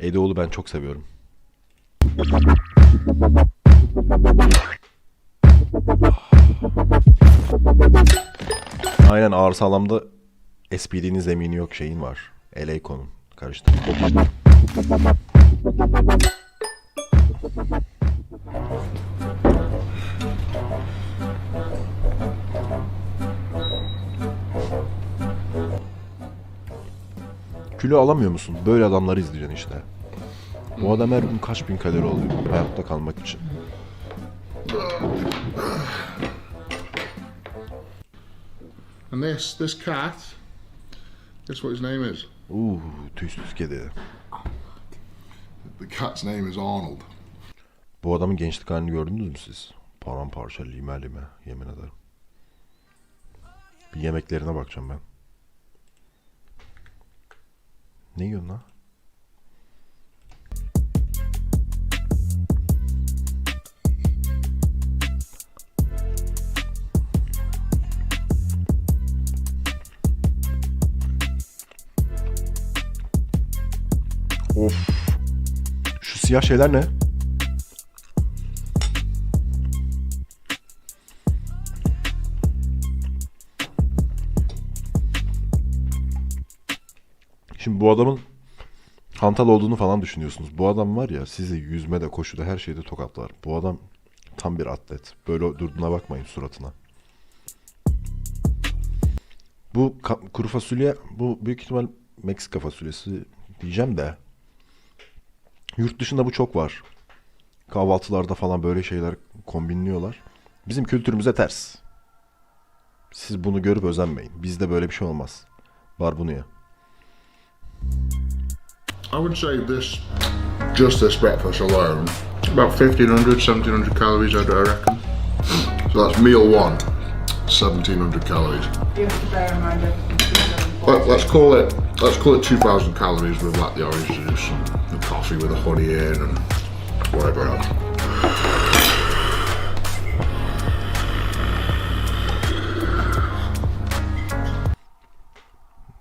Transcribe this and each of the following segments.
Edoğlu ben çok seviyorum. Aynen ağır sağlamda SPD'nin zemini yok şeyin var. Eleiko'nun. Karıştı. Kilo alamıyor musun? Böyle adamları izleyeceksin işte. Bu adam her gün kaç bin kalori alıyor hayatta kalmak için. And this, this cat, guess what his name is? Uuu tüysüz kedi. The cat's name is Arnold. Bu adamın gençlik halini gördünüz mü siz? Paramparça lime lime yemin ederim. Bir yemeklerine bakacağım ben. Ne yiyorsun lan? Of. Şu siyah şeyler ne? Şimdi bu adamın hantal olduğunu falan düşünüyorsunuz. Bu adam var ya sizi yüzmede, koşuda, her şeyde tokatlar. Bu adam tam bir atlet. Böyle durduğuna bakmayın suratına. Bu kuru fasulye, bu büyük ihtimal Meksika fasulyesi diyeceğim de. Yurt dışında bu çok var. Kahvaltılarda falan böyle şeyler kombinliyorlar. Bizim kültürümüze ters. Siz bunu görüp özenmeyin. Bizde böyle bir şey olmaz. Barbunya. I would say this, just this breakfast alone, about 1500, 1700 calories, I I reckon. So that's meal one, 1700 calories. You have to bear in mind everything. Let, let's call it, let's call it 2000 calories with like the orange juice and the coffee with the honey in and whatever else.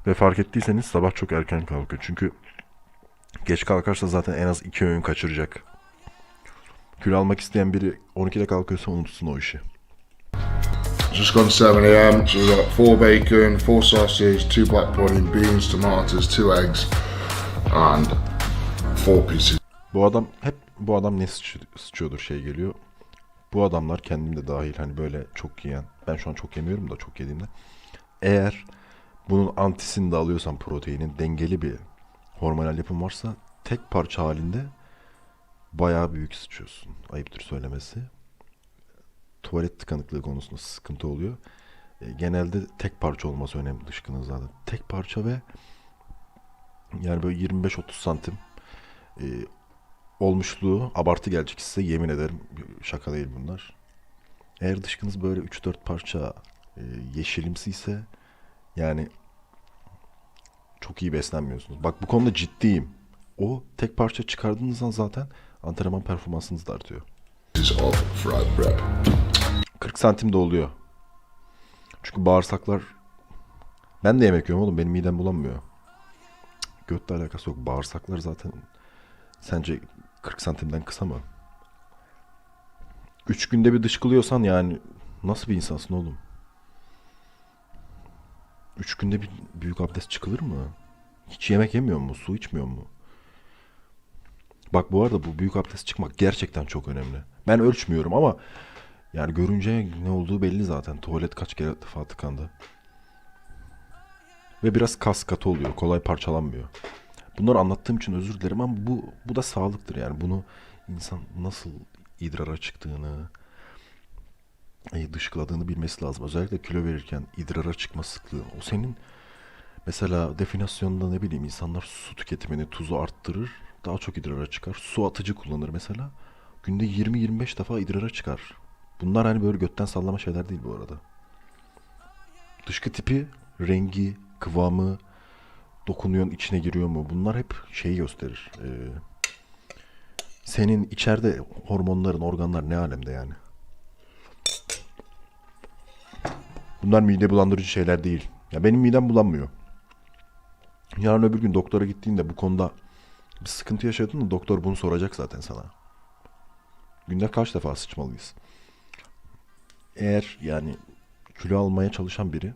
Ve fark ettiyseniz sabah çok erken kalkıyor. Çünkü geç kalkarsa zaten en az iki öğün kaçıracak. Kilo almak isteyen biri 12'de kalkıyorsa unutsun o işi. Just gone 7 a.m. So we've got four bacon, four sausage, two black pudding, beans, tomatoes, two eggs, and four pieces. Bu adam hep bu adam ne sıçı- sıçıyordur şey geliyor. Bu adamlar kendim de dahil hani böyle çok yiyen. Ben şu an çok yemiyorum da çok yediğimde. Eğer bunun antisini de alıyorsan proteinin dengeli bir hormonal yapım varsa tek parça halinde bayağı büyük sıçıyorsun. Ayıptır söylemesi. Tuvalet tıkanıklığı konusunda sıkıntı oluyor. E, genelde tek parça olması önemli dışkının zaten. Tek parça ve yani böyle 25-30 santim e, olmuşluğu abartı gelecek size yemin ederim şaka değil bunlar. Eğer dışkınız böyle 3-4 parça e, yeşilimsi ise yani çok iyi beslenmiyorsunuz. Bak bu konuda ciddiyim. O tek parça çıkardığınız zaten antrenman performansınız da artıyor. of fried bread. 40 santim de oluyor. Çünkü bağırsaklar ben de yemek yiyorum oğlum benim midem bulanmıyor. Götle alakası yok. Bağırsaklar zaten sence 40 santimden kısa mı? 3 günde bir dışkılıyorsan yani nasıl bir insansın oğlum? 3 günde bir büyük abdest çıkılır mı? Hiç yemek yemiyor mu? Su içmiyor mu? Bak bu arada bu büyük abdest çıkmak gerçekten çok önemli. Ben ölçmüyorum ama yani görünce ne olduğu belli zaten. Tuvalet kaç kere defa tıkandı. Ve biraz kas katı oluyor. Kolay parçalanmıyor. Bunları anlattığım için özür dilerim ama bu bu da sağlıktır yani. Bunu insan nasıl idrara çıktığını, e, dışkıladığını bilmesi lazım. Özellikle kilo verirken idrara çıkma sıklığı. O senin mesela definasyonda ne bileyim insanlar su tüketimini, tuzu arttırır. Daha çok idrara çıkar. Su atıcı kullanır mesela. Günde 20-25 defa idrara çıkar. Bunlar hani böyle götten sallama şeyler değil bu arada. Dışkı tipi, rengi, kıvamı, dokunuyorsun içine giriyor mu? Bunlar hep şeyi gösterir. Ee, senin içeride hormonların, organlar ne alemde yani? Bunlar mide bulandırıcı şeyler değil. Ya benim midem bulanmıyor. Yarın öbür gün doktora gittiğinde bu konuda bir sıkıntı yaşadın da doktor bunu soracak zaten sana. Günde kaç defa sıçmalıyız? Eğer yani kilo almaya çalışan biri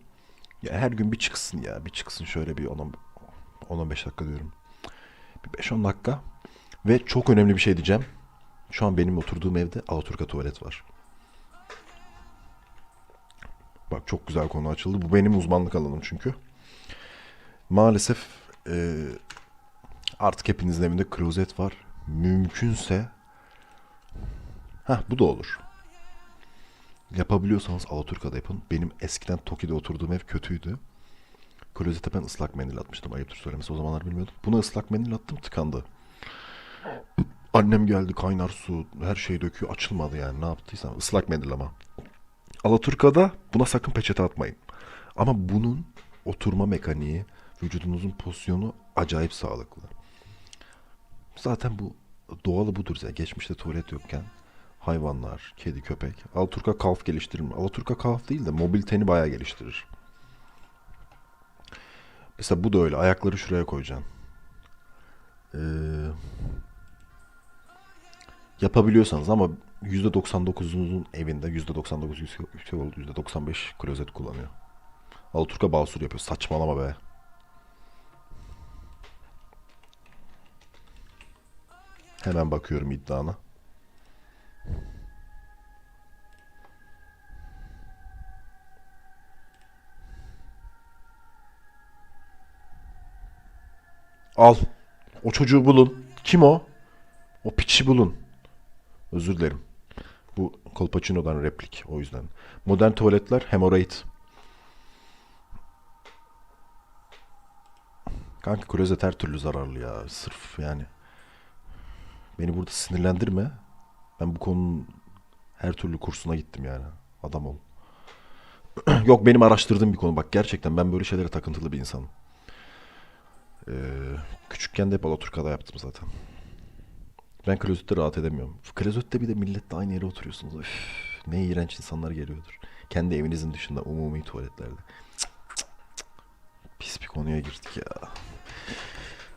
ya her gün bir çıksın ya bir çıksın şöyle bir 10 10-15 dakika diyorum. Bir 5-10 dakika ve çok önemli bir şey diyeceğim. Şu an benim oturduğum evde Alaturka tuvalet var. Bak çok güzel konu açıldı. Bu benim uzmanlık alanım çünkü. Maalesef e, artık hepinizin evinde klozet var. Mümkünse ha bu da olur. Yapabiliyorsanız Alaturka'da yapın. Benim eskiden Toki'de oturduğum ev kötüydü. Klozete ben ıslak mendil atmıştım. Ayıptır söylemesi. O zamanlar bilmiyordum. Buna ıslak mendil attım tıkandı. Annem geldi kaynar su her şey döküyor açılmadı yani ne yaptıysam ıslak mendil ama. Alaturka'da buna sakın peçete atmayın. Ama bunun oturma mekaniği, vücudunuzun pozisyonu acayip sağlıklı. Zaten bu doğalı budur. Yani geçmişte tuvalet yokken hayvanlar, kedi, köpek. Alaturka kalf geliştirir? Alaturka kalf değil de mobiliteni bayağı geliştirir. Mesela bu da öyle. Ayakları şuraya koyacaksın. Ee, yapabiliyorsanız ama %99'unuzun evinde %99 yüksek oldu %95 klozet kullanıyor. Alaturka basur yapıyor. Saçmalama be. Hemen bakıyorum iddiana. Al. O çocuğu bulun. Kim o? O piçi bulun. Özür dilerim. Bu Colpacino'dan replik o yüzden. Modern tuvaletler hemoroid. Kanka klozet her türlü zararlı ya. Sırf yani. Beni burada sinirlendirme. Ben bu konunun her türlü kursuna gittim yani. Adam ol. Yok benim araştırdığım bir konu. Bak gerçekten ben böyle şeylere takıntılı bir insanım. Ee, küçükken de hep Alaturka'da yaptım zaten. Ben klozette rahat edemiyorum. Klozette bir de milletle aynı yere oturuyorsunuz. Üf, ne iğrenç insanlar geliyordur. Kendi evinizin dışında umumi tuvaletlerde. Cık, cık, cık. Pis bir konuya girdik ya.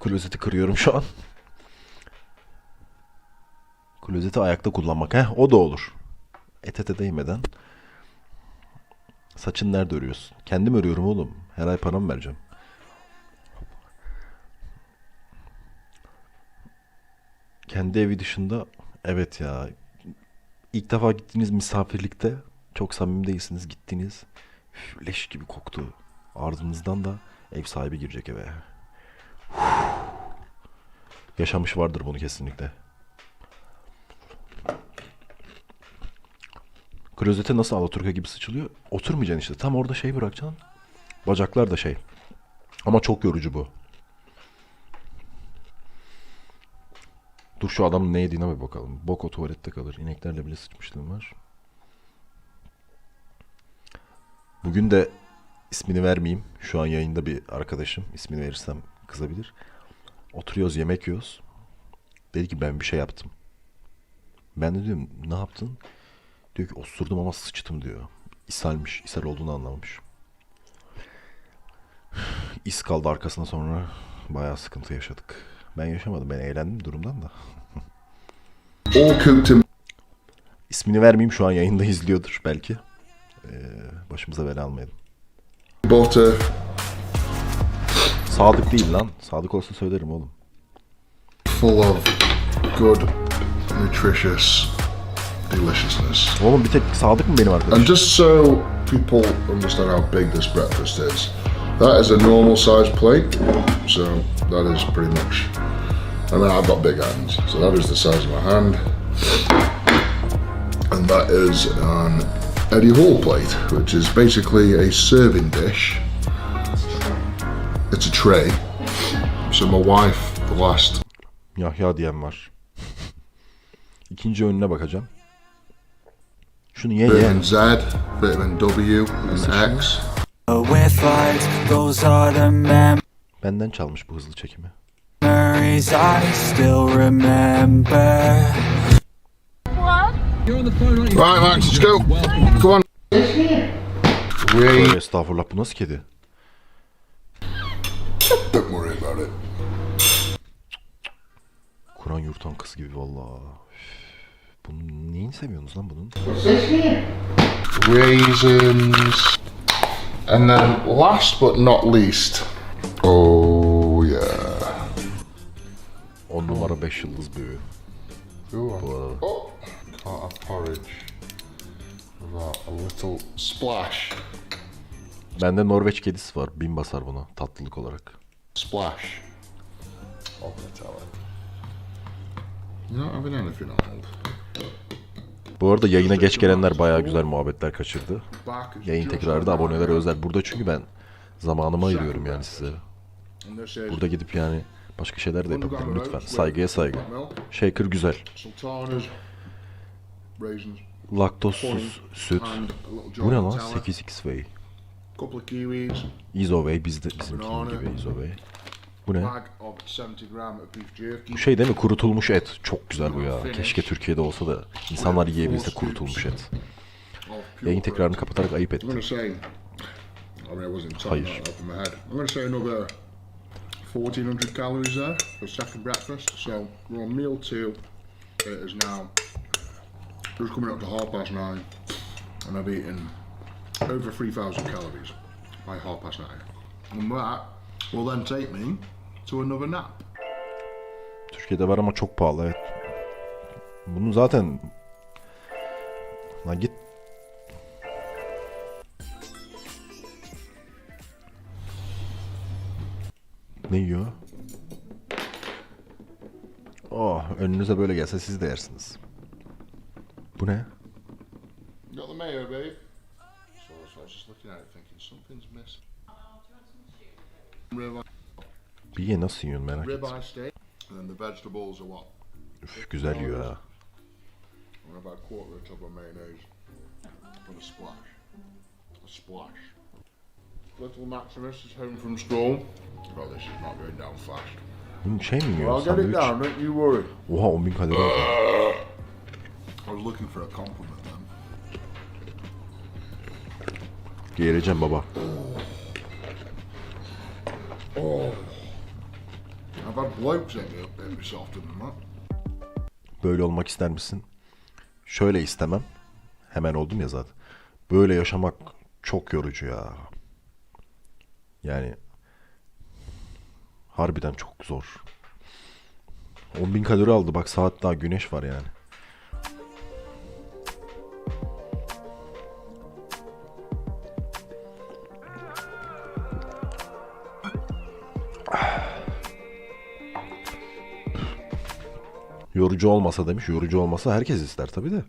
Klozeti kırıyorum şu an. Klozeti ayakta kullanmak. Heh, o da olur. Et ete değmeden. Saçın nerede örüyorsun? Kendim örüyorum oğlum. Her ay param vereceğim. Kendi evi dışında evet ya ilk defa gittiğiniz misafirlikte çok samimi değilsiniz gittiniz leş gibi koktu ardınızdan da ev sahibi girecek eve yaşamış vardır bunu kesinlikle klozete nasıl Alaturka gibi sıçılıyor oturmayacaksın işte tam orada şey bırakacaksın bacaklar da şey ama çok yorucu bu Dur şu adamın ne yediğine bir bakalım. Boko tuvalette kalır. İneklerle bile sıçmışlığım var. Bugün de ismini vermeyeyim. Şu an yayında bir arkadaşım. İsmini verirsem kızabilir. Oturuyoruz yemek yiyoruz. Dedi ki ben bir şey yaptım. Ben de diyorum ne yaptın? Diyor ki osurdum ama sıçtım diyor. İshalmiş. İshal olduğunu anlamamış. İs kaldı arkasına sonra bayağı sıkıntı yaşadık. Ben yaşamadım. Ben eğlendim durumdan da. İsmini vermeyeyim şu an yayında izliyordur belki. Ee, başımıza bela almayalım. butter, Sadık değil lan. Sadık olsa söylerim oğlum. full of good, nutritious deliciousness. Oğlum bir tek Sadık mı benim And just so people understand how big this breakfast is, that is a normal size plate. So that is pretty much. And mean, I've got big hands, so that is the size of my hand. And that is an Eddie Hall plate, which is basically a serving dish. It's a tray. So my wife, the last Yahya diyen var. İkinci önüne bakacağım. Şunu ye ye. vitamin Z, vitamin W, and X. with light, those are the Benden çalmış bu hızlı çekimi. memories I still remember. Right, Max, let's go. Come on. We Tövbe Estağfurullah bu nasıl kedi? Don't worry about it. Kur'an yurtan kız gibi vallahi. Üf, Bunun neyini seviyorsunuz lan bunun? Raisins. And then last but not least. Oh yeah. 10 numara 5 yıldız büyüğü. Ooh, oh, can't have porridge without a little splash. Bende Norveç kedisi var. Bin basar buna tatlılık olarak. Splash. Off the toilet. You're not having anything, Arnold. Bu arada yayına geç gelenler bayağı güzel muhabbetler kaçırdı. Yayın tekrarı da abonelere özel. Burada çünkü ben zamanımı ayırıyorum yani size. İs Burada gidip yani başka şeyler de yapabilirim lütfen. Saygıya saygı. milk, Shaker güzel. Laktozsuz süt. Bu ne lan? Nutella, 8x Whey. couple of kiwis, Isoway bizde bizimkinin gibi Isoway. Bu ne? bag of 70 gram of beef jerky. Bu şey değil mi? Kurutulmuş et. Çok güzel bu ya. Keşke Türkiye'de olsa da insanlar yiyebilse kurutulmuş et. Yayın tekrarını kapatarak ayıp I'm ettim. Hayır. that off my head. I'm gonna say another 1400 calories there for second breakfast. So we're on meal two. It is now just coming up to half past nine, and I've eaten over 3,000 calories by half past nine. And that will then take me to another nap. Türkiye'de var ama çok pahalı evet. Bunu zaten... Lan git. Ne yiyor? Oh, önünüze böyle gelse siz de yersiniz. Bu ne? Got the mayo, babe? So, I was just looking at it thinking something's missing. Ribeye, Bir ye nasıl yiyorsun merak ettim. ribeye steak, and then the vegetables are what? Üf, güzel yiyor ha. And about a quarter of a tub of mayonnaise with a splash. A splash. Little Maximus is home from school. Oh, this is not going down fast. Şey mi Well? I'll get it down, don't you worry. Oha 10.000 kalori. oldu. I was looking for a compliment then. Geğireceğim baba. I've had blokes every that. Böyle olmak ister misin? Şöyle istemem. Hemen oldum ya zaten. Böyle yaşamak çok yorucu ya. Yani harbiden çok zor. 10.000 kalori aldı bak saat daha güneş var yani. Yorucu olmasa demiş. Yorucu olmasa herkes ister tabii de.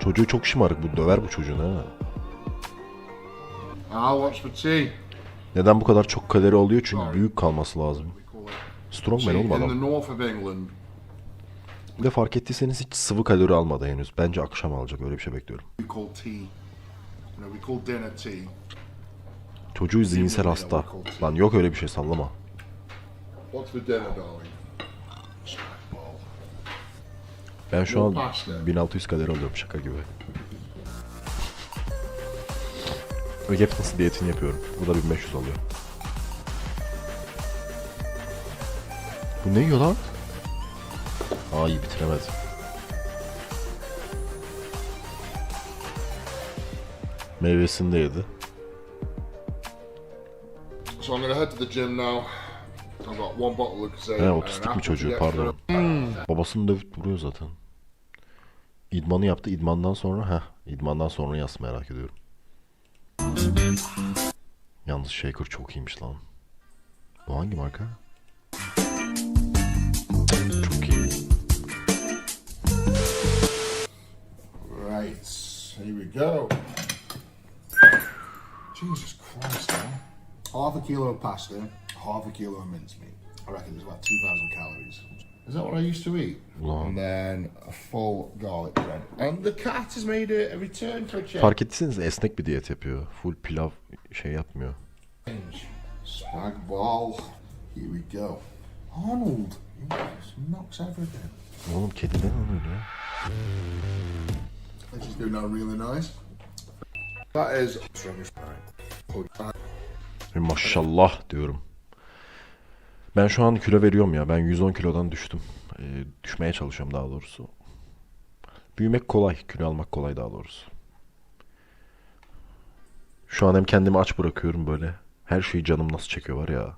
Çocuğu çok şımarık bu. Döver bu çocuğunu ha. Tea? Neden bu kadar çok kalori oluyor? Çünkü büyük kalması lazım. Strongman tea oğlum adam. Bir de fark ettiyseniz hiç sıvı kalori almadı henüz. Bence akşam alacak. Öyle bir şey bekliyorum. We call tea. You know, we call dinner tea. Çocuğu zihinsel hasta. Lan yok öyle bir şey sallama. What's for dinner, darling? Snack ball. Ben şu an Pasta. 1600 kalori alıyorum şaka gibi. Ögep nasıl diyetini yapıyorum. Bu da 1500 alıyor. Bu ne yiyor lan? Aa iyi bitiremedim. Meyvesini de yedi. So I'm gonna head to the gym now. I've got one bottle of Casey. He an otistik mi çocuğu pardon. Babasını dövüp duruyor zaten. İdmanı yaptı. İdmandan sonra ha idmandan sonra yaz merak ediyorum. Yalnız Shaker çok iyiymiş lan. Bu hangi marka? Go. Jesus Christ, man. Half a kilo of pasta, half a kilo of mincemeat. I reckon there's about 2,000 calories. Is that what I used to eat? Wow. And then a full garlic bread. And the cat has made a, a return for a change. Fark ettiyseniz esnek bir diyet yapıyor. Full pilav şey yapmıyor. Spag ball. Here we go. Arnold. He just knocks everything. Oğlum kedi deme öyle ya. This is doing that really nice. That is. Maşallah diyorum. Ben şu an kilo veriyorum ya. Ben 110 kilodan düştüm. E, düşmeye çalışıyorum daha doğrusu. Büyümek kolay. Kilo almak kolay daha doğrusu. Şu an hem kendimi aç bırakıyorum böyle. Her şeyi canım nasıl çekiyor var ya.